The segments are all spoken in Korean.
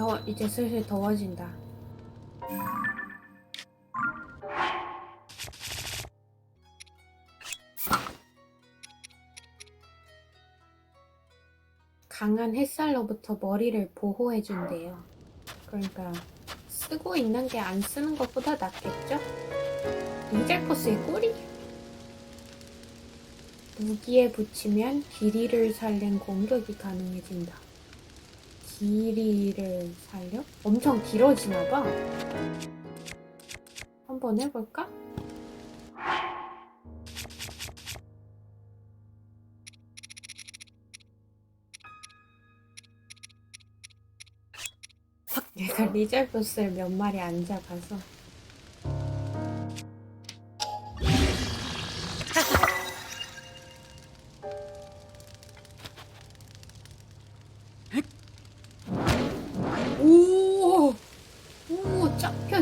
어, 이제 슬슬 더워진다. 강한 햇살로부터 머리를 보호해준대요. 그러니까 쓰고 있는 게 안 쓰는 것보다 낫겠죠? 리잘포스의 꼬리? 무기에 붙이면 길이를 살린 공격이 가능해진다. 길이를 살려? 엄청 길어지나 봐. 한번 해볼까? 내가 리잘보스를 몇 마리 안 잡아서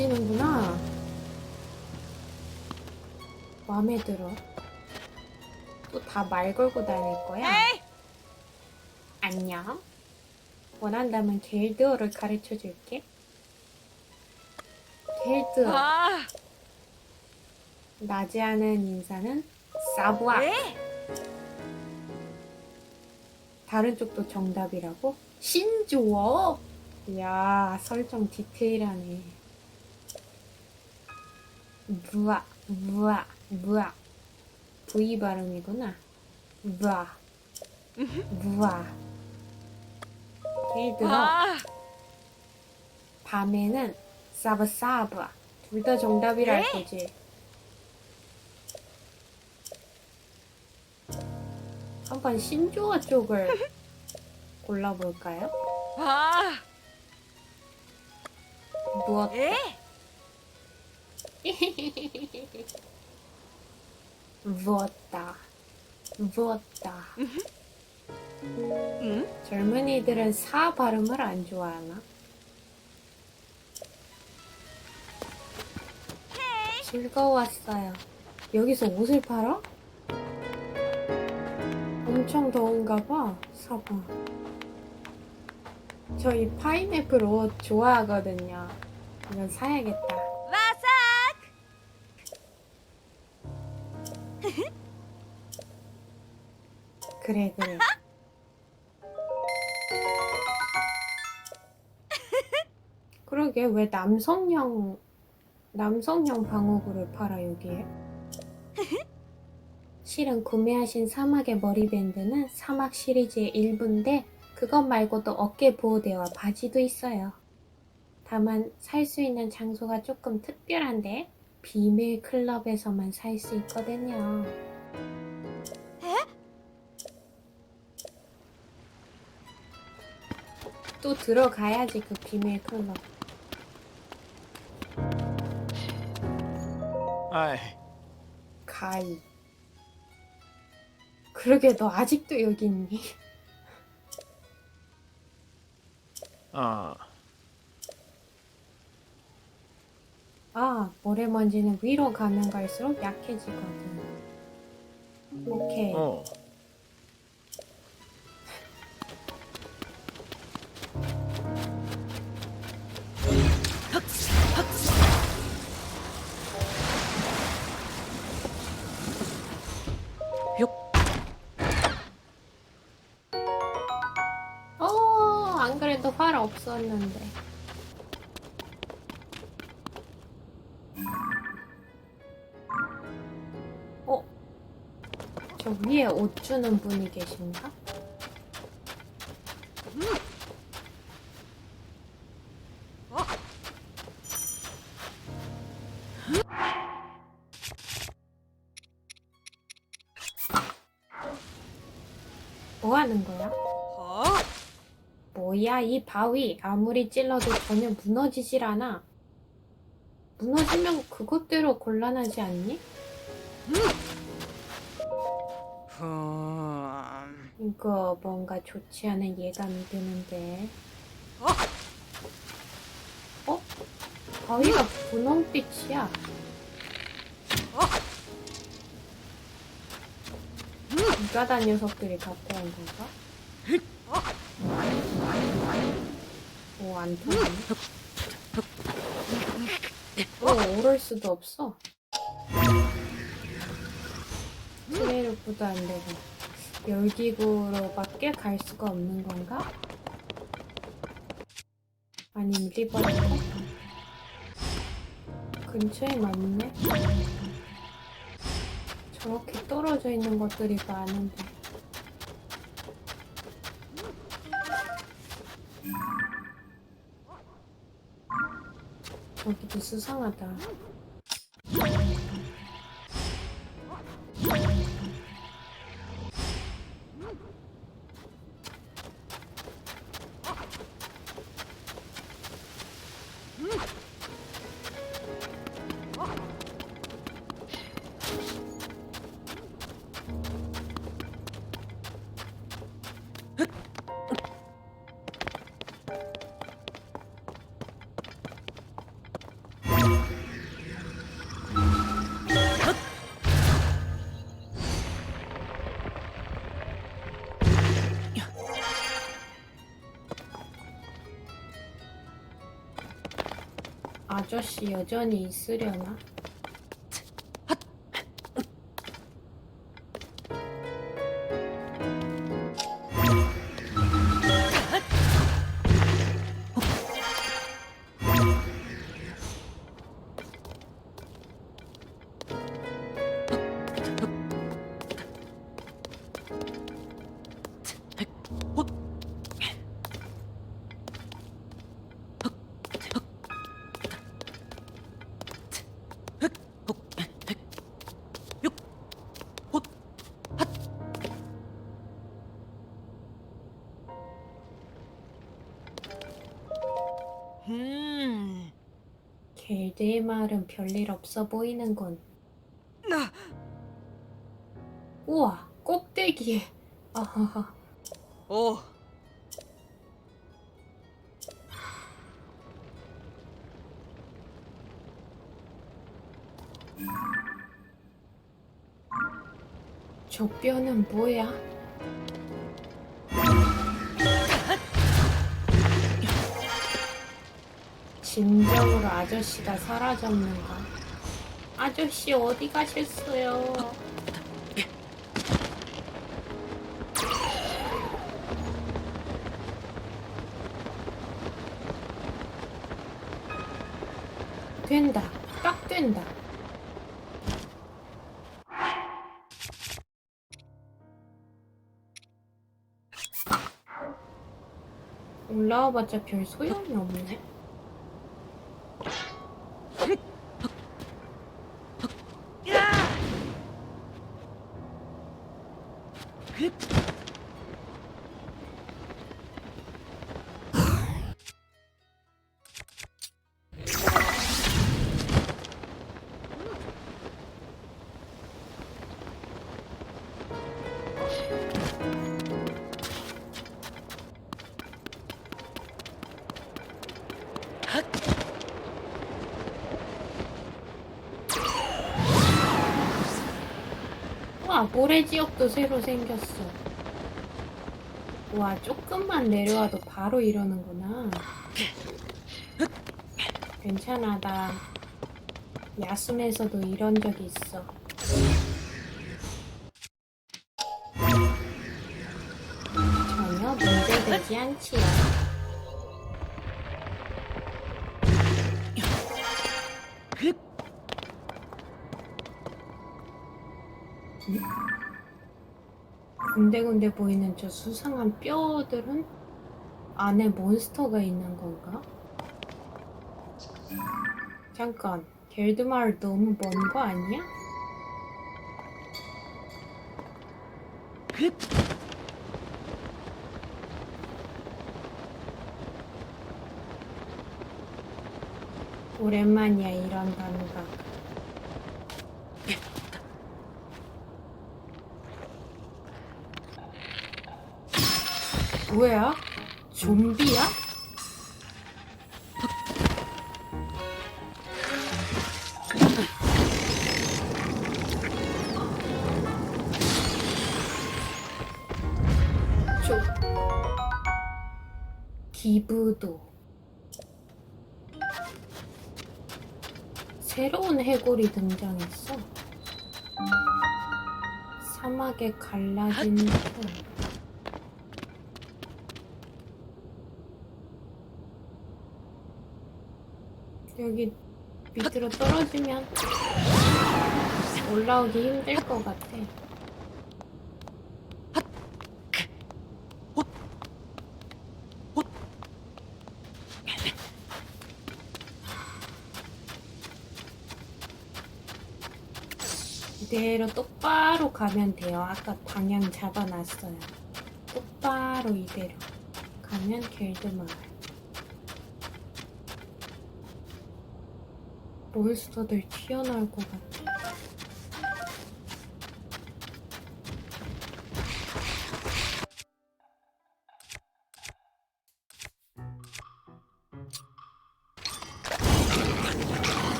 쫙 펴지는구나. 마음에 들어. 또 다 말 걸고 다닐 거야? 안녕. 원한다면 겔드어를 가르쳐 줄게. 겔드어. 아, 나지 않은 인사는 사부아. 네? 다른 쪽도 정답이라고? 신조어? 이야, 설정 디테일하네. 무아, 무아, 무아. V 발음이구나. 무아, 무아. 겔드어. 아, 밤에는 사브사브 둘다 정답이라 할 네? 거지 한번 신조어 쪽을 골라볼까요? 아, 에? 무엇다 무엇다 응? 젊은이들은 사 발음을 안 좋아하나? 즐거웠어요. 여기서 옷을 팔아? 엄청 더운가 봐, 사봐. 저이 파인애플 옷 좋아하거든요. 이건 사야겠다. 그래, 그래. 그러게, 왜 남성형, 남성형 방어구를 팔아, 여기에? 실은 구매하신 사막의 머리밴드는 사막 시리즈의 일부인데, 그것 말고도 어깨 보호대와 바지도 있어요. 다만, 살 수 있는 장소가 조금 특별한데, 비밀 클럽에서만 살 수 있거든요. 또 들어가야지 그 비밀 클럽. 아이, 가이. 그러게 너 아직도 여기 있니? 아, 아, 모래먼지는 위로 가면 갈수록 약해지거든. 오케이. 어, 없었는데. 어? 저 위에 옷 주는 분이 계신가? 이 바위 아무리 찔러도 전혀 무너지질 않아 무너지면 그것대로 곤란하지 않니? 흠. 이거 뭔가 좋지 않은 예감이 드는데 어? 어? 바위가 분홍빛이야 이가다 녀석들이 갖고 온 건가? 오, 안안 터지네. 어, 오를 수도 없어. 트레이로프도 안 되고. 열기구로밖에 갈 수가 없는 건가? 아니면 리버로? 근처엔 없네? 저렇게 떨어져 있는 것들이 많은데. 저기도 수상하다. 아저씨 여전히 있으려나? 겔드의 마을은 별일 없어 보이는군. 나. 우와, 꼭대기에. 아하하. 오. 저 뼈는 뭐야? 진정으로 아저씨가 사라졌는가? 아저씨 어디 가셨어요? 된다. 딱 된다. 올라와봤자 별 소용이 없네. 와, 모래 지역도 새로 생겼어. 와, 조금만 내려와도 바로 이러는구나. 괜찮아, 나 야숨에서도 이런 적이 있어. 전혀 문제되지 않지요. 군데군데 보이는 저 수상한 뼈들은 안에 몬스터가 있는 건가? 잠깐, 겔드 마을 너무 먼 거 아니야? 오랜만이야 이런 감각. 뭐야? 좀비야? 좀 기부도 새로운 해골이 등장했어 사막에 갈라진 털 여기 밑으로 떨어지면 올라오기 힘들 것 같아. 이대로 똑바로 가면 돼요. 아까 방향 잡아놨어요. 똑바로 이대로 가면 길드마을. 몬스터들 튀어나올 것 같아.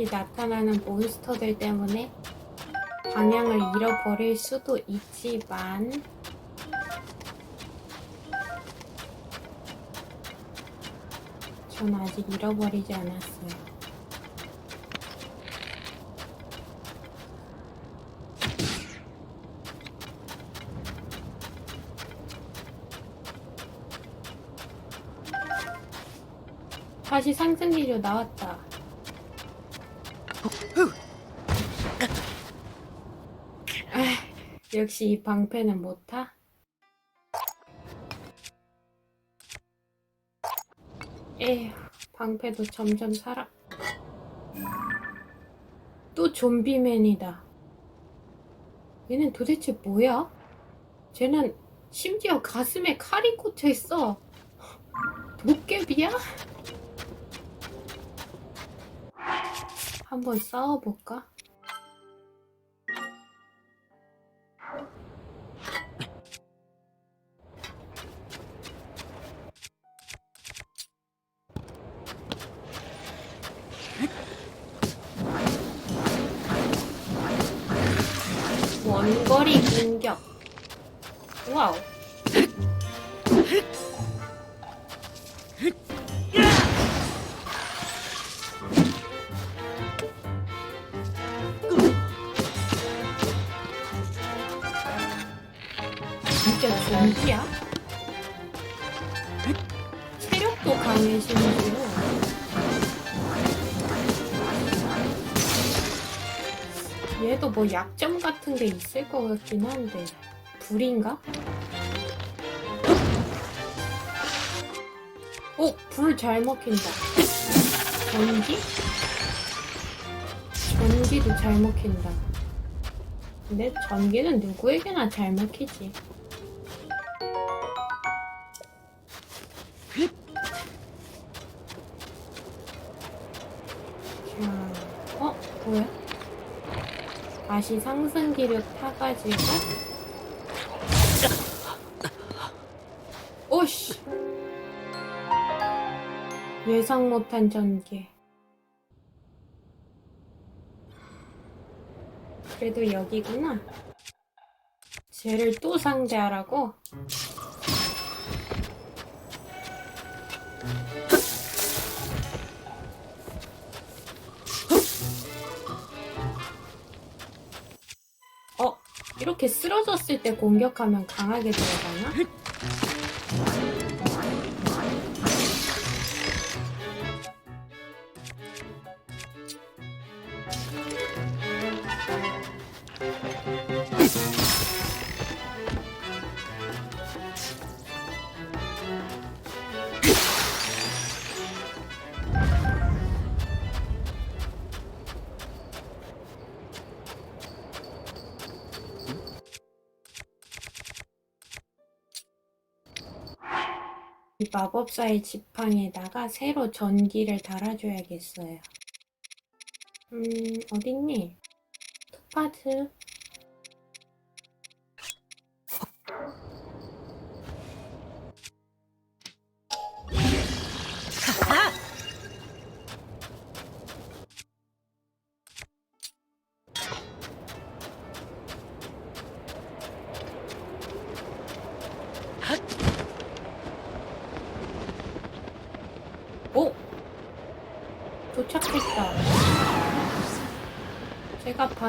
갑자기 나타나는 몬스터들 때문에 방향을 잃어버릴 수도 있지만 전 아직 잃어버리지 않았어요. 다시 상승기로 나왔다. 아, 역시 이 방패는 못 타? 에휴, 방패도 점점 살아. 또 좀비맨이다. 얘는 도대체 뭐야? 쟤는 심지어 가슴에 칼이 꽂혀 있어. 도깨비야? 한번 싸워볼까? 원거리 공격. 와우. 좀비야? 체력도 강해 심지어. 얘도 뭐 약점 같은 게 있을 것 같긴 한데 불인가? 오! 불잘 먹힌다 전기? 전기도 잘 먹힌다 근데 전기는 누구에게나 잘 먹히지 어? 뭐야? 다시 상승기를 타가지고 오씨 예상 못한 전개 그래도 여기구나 쟤를 또 상대하라고? 이렇게 쓰러졌을 때 공격하면 강하게 들어가나? 마법사의 지팡이에다가 새로 전기를 달아줘야겠어요. 음, 어딨니? 토파즈.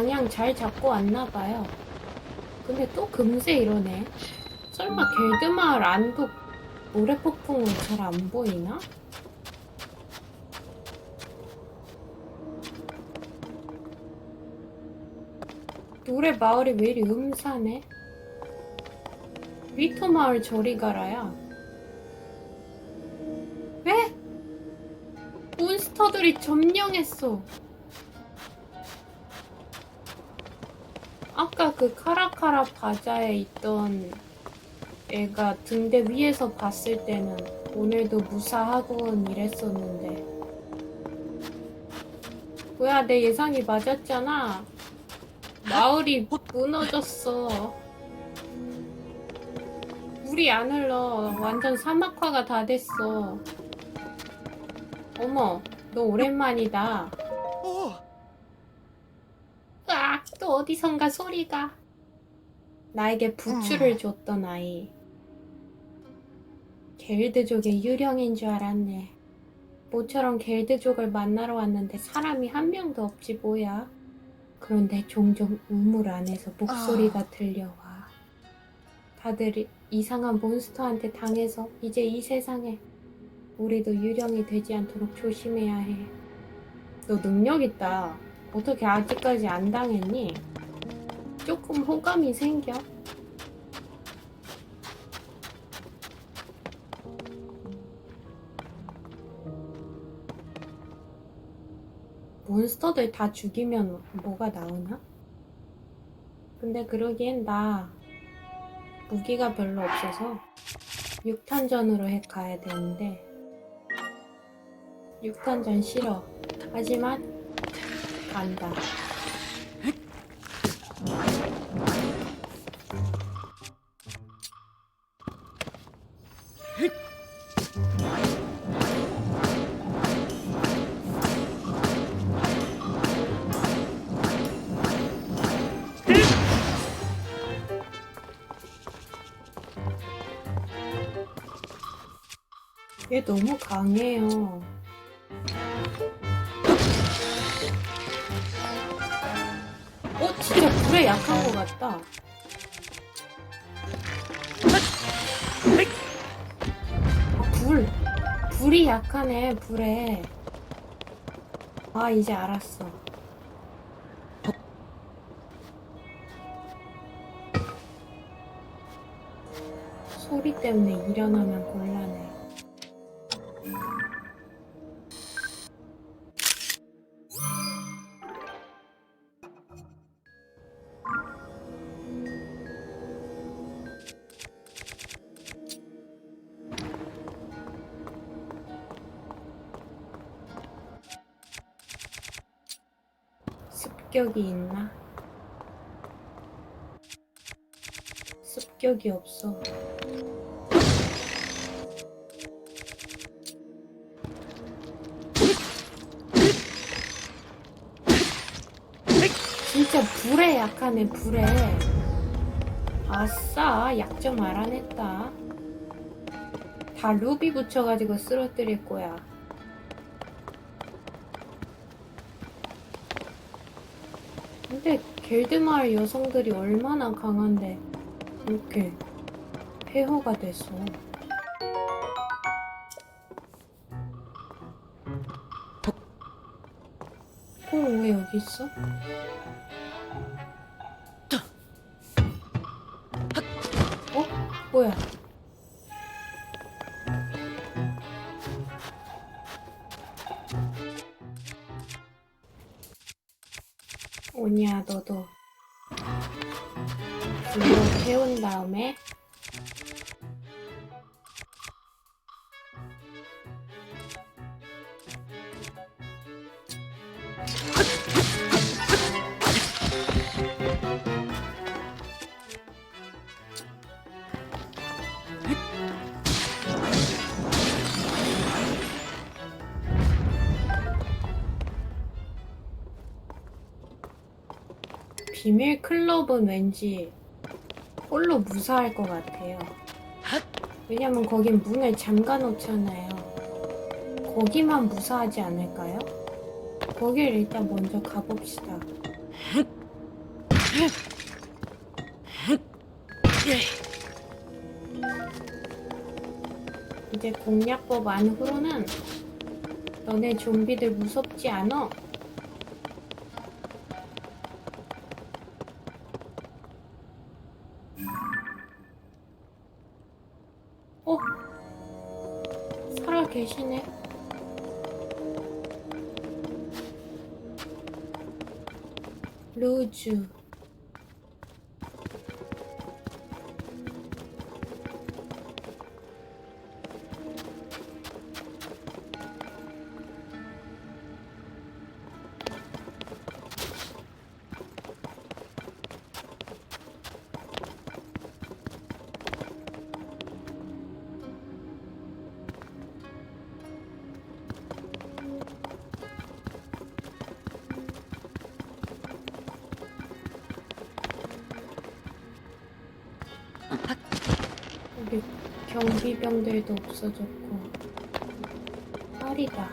방향 잘 잡고 왔나봐요. 근데 또 금세 이러네. 설마 겔드마을 안도 모래폭풍은 잘 안 보이나? 노래 마을이 왜 이리 음산해? 위터 마을 저리 가라야. 왜? 몬스터들이 점령했어. 아까 그 카라카라 바자에 있던 애가 등대 위에서 봤을 때는 오늘도 무사하군 이랬었는데. 뭐야, 내 예상이 맞았잖아. 마을이 무너졌어. 물이 안 흘러. 완전 사막화가 다 됐어. 어머, 너 오랜만이다. 또 어디선가 소리가. 나에게 부추를 줬던 아이. 겔드족의 유령인 줄 알았네. 모처럼 겔드족을 만나러 왔는데 사람이 한 명도 없지 뭐야. 그런데 종종 우물 안에서 목소리가 들려와. 다들 이상한 몬스터한테 당해서 이제 이 세상에 우리도 유령이 되지 않도록 조심해야 해. 너 능력 있다. 어떻게 아직까지 안 당했니? 조금 호감이 생겨. 몬스터들 다 죽이면 뭐가 나오나? 근데 그러기엔 나 무기가 별로 없어서 6탄전으로 해 가야 되는데 6탄전 싫어. 하지만 간다. 얘 너무 강해요. 불이 약하네, 불에. 아, 이제 알았어. 소리 때문에 일어나면 곤란해. 습격이 있나? 습격이 없어. 진짜 불에 약하네, 불에. 아싸, 약점 알아냈다. 다 루비 붙여가지고 쓰러뜨릴 거야. 근데 겔드마을 여성들이 얼마나 강한데 이렇게 폐허가 됐어. 어, 왜 여기 있어? 어? 뭐야? 비밀 클럽은 왠지 홀로 무사할 것 같아요. 왜냐면 거긴 문을 잠가 놓잖아요. 거기만 무사하지 않을까요? 거길 일단 먼저 가봅시다. 이제 공략법 안 후로는 너네 좀비들 무섭지 않아? 계시네. 루즈. 경비병들도 없어졌고 파리다.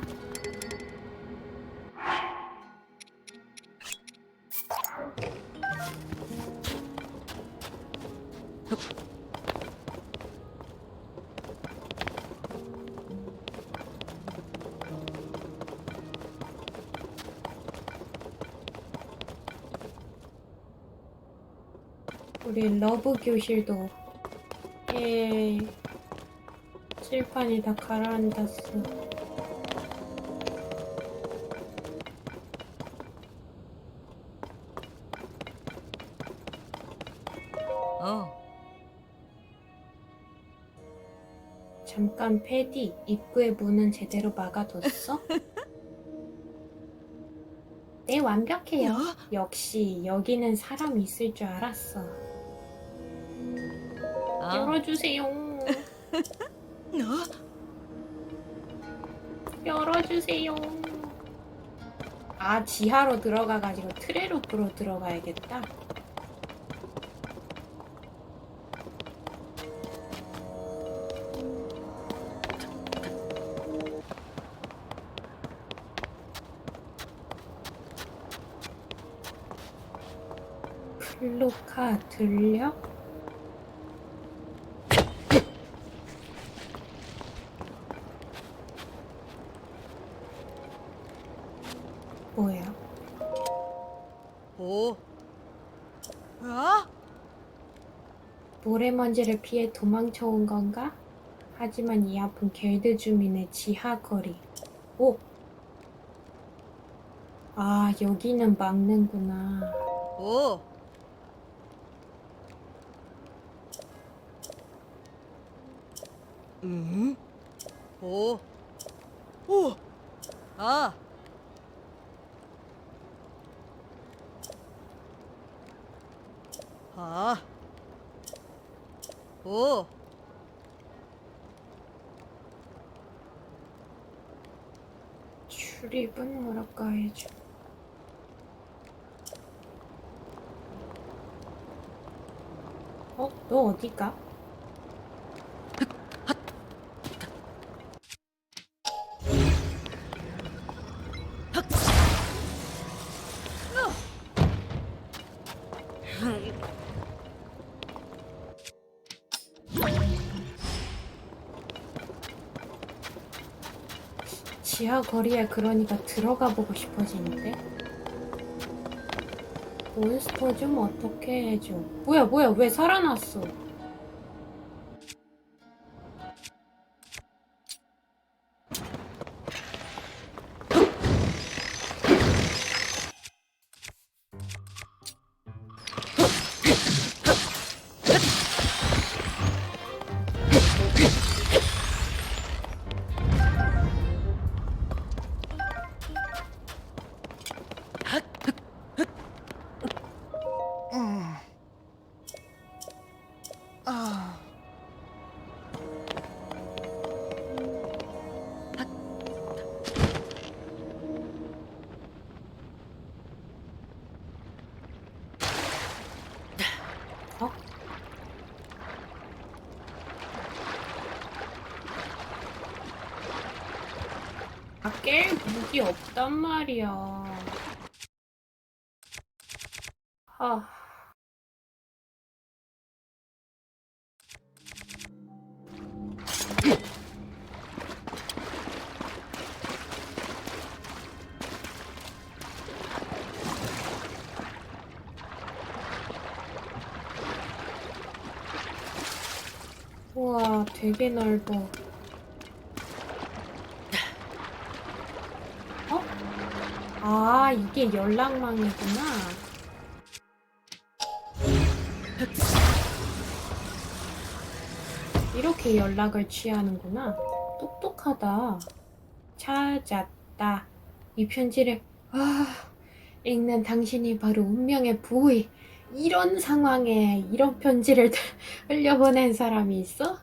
우리 러브 교실도 예 칠판이 다 가라앉았어. 어. 잠깐 패디 입구의 문은 제대로 막아뒀어? 네 완벽해요. 어? 역시 여기는 사람 있을 줄 알았어. 아. 열어주세요. 너? 열어주세요. 아 지하로 들어가가지고 트레로프로 들어가야겠다. 플로카 들려? 모래먼지를 피해 도망쳐 온 건가? 하지만 이 앞은 겔드 주민의 지하 거리. 오! 아, 여기는 막는구나. 오. 음? 오. 오. 아. 아. 오. 출입은 뭐랄까 해줘. 어? 너 어디가? 지하 거리에 그러니까 들어가 보고 싶어지는데? 몬스터 좀 어떻게 해줘. 뭐야, 뭐야, 왜 살아났어? 깰 무기 없단 말이야. 아. 되게 넓어. 어? 아, 이게 연락망이구나. 이렇게 연락을 취하는구나. 똑똑하다. 찾았다. 이 편지를, 아, 읽는 당신이 바로 운명의 부위. 이런 상황에 이런 편지를 흘려보낸 사람이 있어?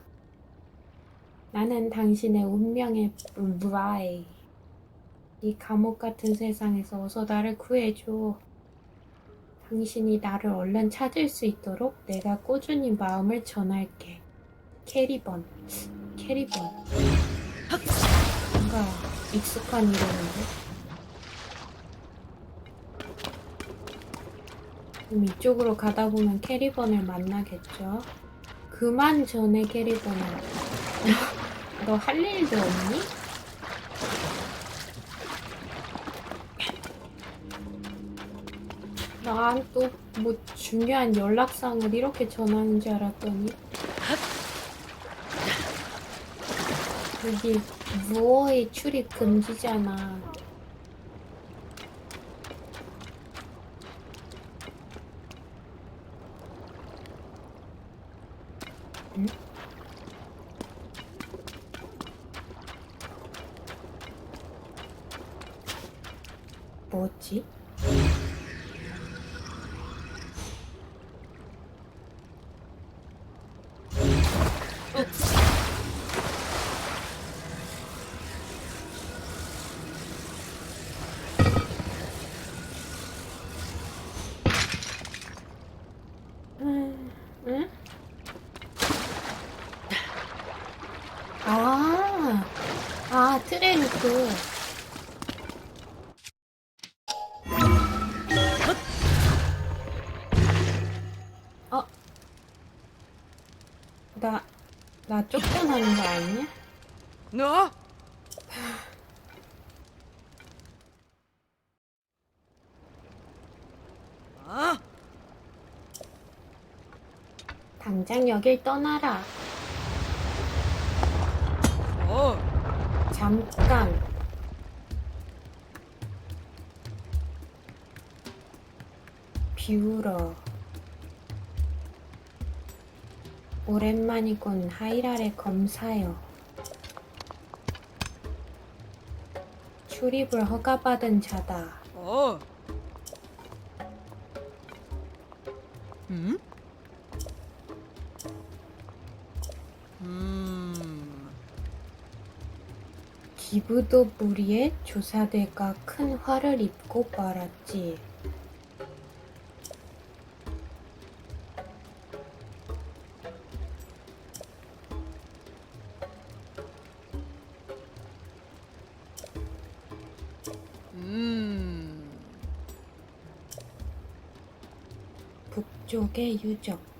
나는 당신의 운명의 브라이. 이 감옥 같은 세상에서 어서 나를 구해줘. 당신이 나를 얼른 찾을 수 있도록 내가 꾸준히 마음을 전할게. 캐리번. 캐리번. 뭔가 익숙한 이름인데. 그럼 이쪽으로 가다 보면 캐리번을 만나겠죠. 그만 전에 캐리번을. 너할 일도 없니? 난또뭐 중요한 연락상을 이렇게 전하는 줄 알았더니 여기 무어의 출입 금지잖아. 응? 뭐지? 음, 응? 아, 아, 트레이크. 어? 나, 나 쫓겨나는 거 아니야? 너? 아, 당장 여길 떠나라. 어, 잠깐. 비울어. 오랜만이군 하이랄의 검사요. 출입을 허가받은 자다. 어. 음? 음. 기부도 무리에 조사대가 큰 화를 입고 말았지. 음. 북쪽의 유적.